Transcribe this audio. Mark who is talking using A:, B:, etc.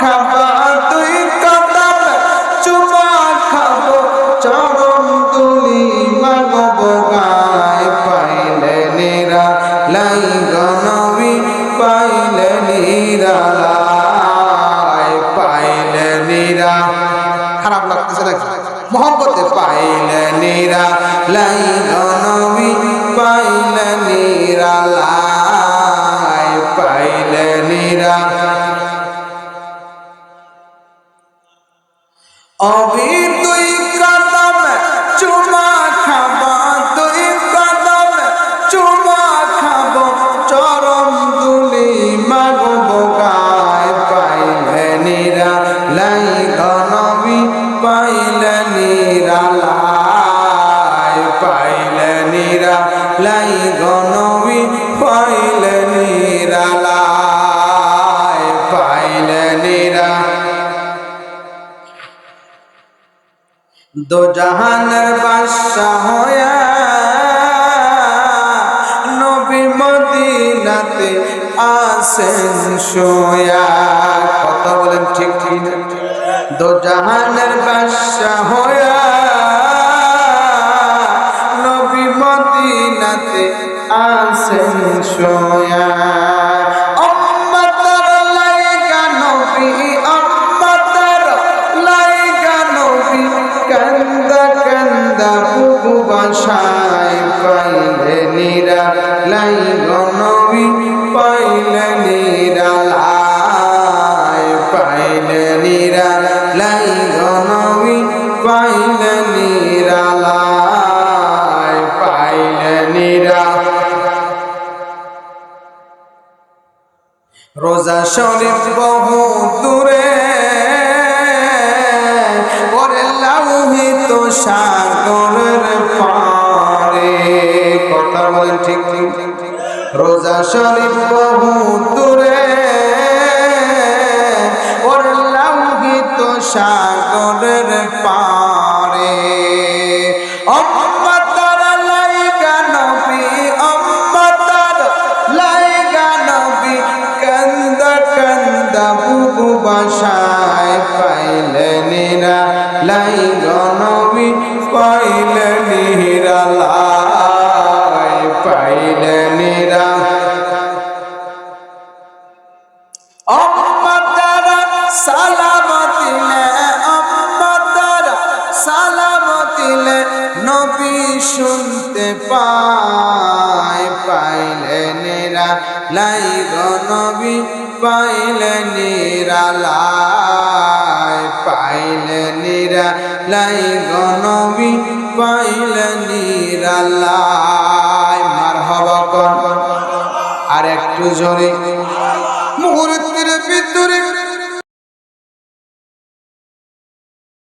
A: খাবা তুই কদম চুমা খাব, চরম তুলি মাগব গায় পাইলে নিরা, লাই গনবি পাইলে নিরা পাইলে নিরা। খারাপ লাগতেছে নাকি? মোহব্বতে পাইলে নিরা, লাই গনবি পাইলে নিরা। অবি তুই কদম চুমা খাবা তুই কদম চুমা খাব, চরম দুলি মাগব গায় পাইলে নিরা লাই গনবি পাইলে নিরা লাই পাইলে নিরা লাই গনবি দো জাহানের বাদশা হয়া নবী মদিনাতে আসেন সোয়া কথা বলেন ঠিক ঠিক দো জাহানের বাদশা হয়া নবী মদিনাতে আসেন সোয়া নিরা লাই নবী পাইলে নিরা লাই পাইলে নিরা লাই নবী পাইলে নিরা রোজা শরীফ বহু দূরে ওরে লাউহিত সাগরের রোজা শরীফ বহু দূরে। ওরে লাউহিত সাগরের পারে অম্মতার লাইগা নবী অম্মতার লাইগা নবী, কান্দা কান্দা বুবু বাসায় পাইলে নিরা লাই নবী পাইলে নিরা লাই পাইলে নিরা অম্মতার সালামতিলে নবী শুনতে পায়, পাইলে নেরা লাই নবী, পাইলে নিরা লাই, পাইলে নিরা লাই নবী, পাইলে নিরা লাই। মারহাবা কর আর একটু জোরে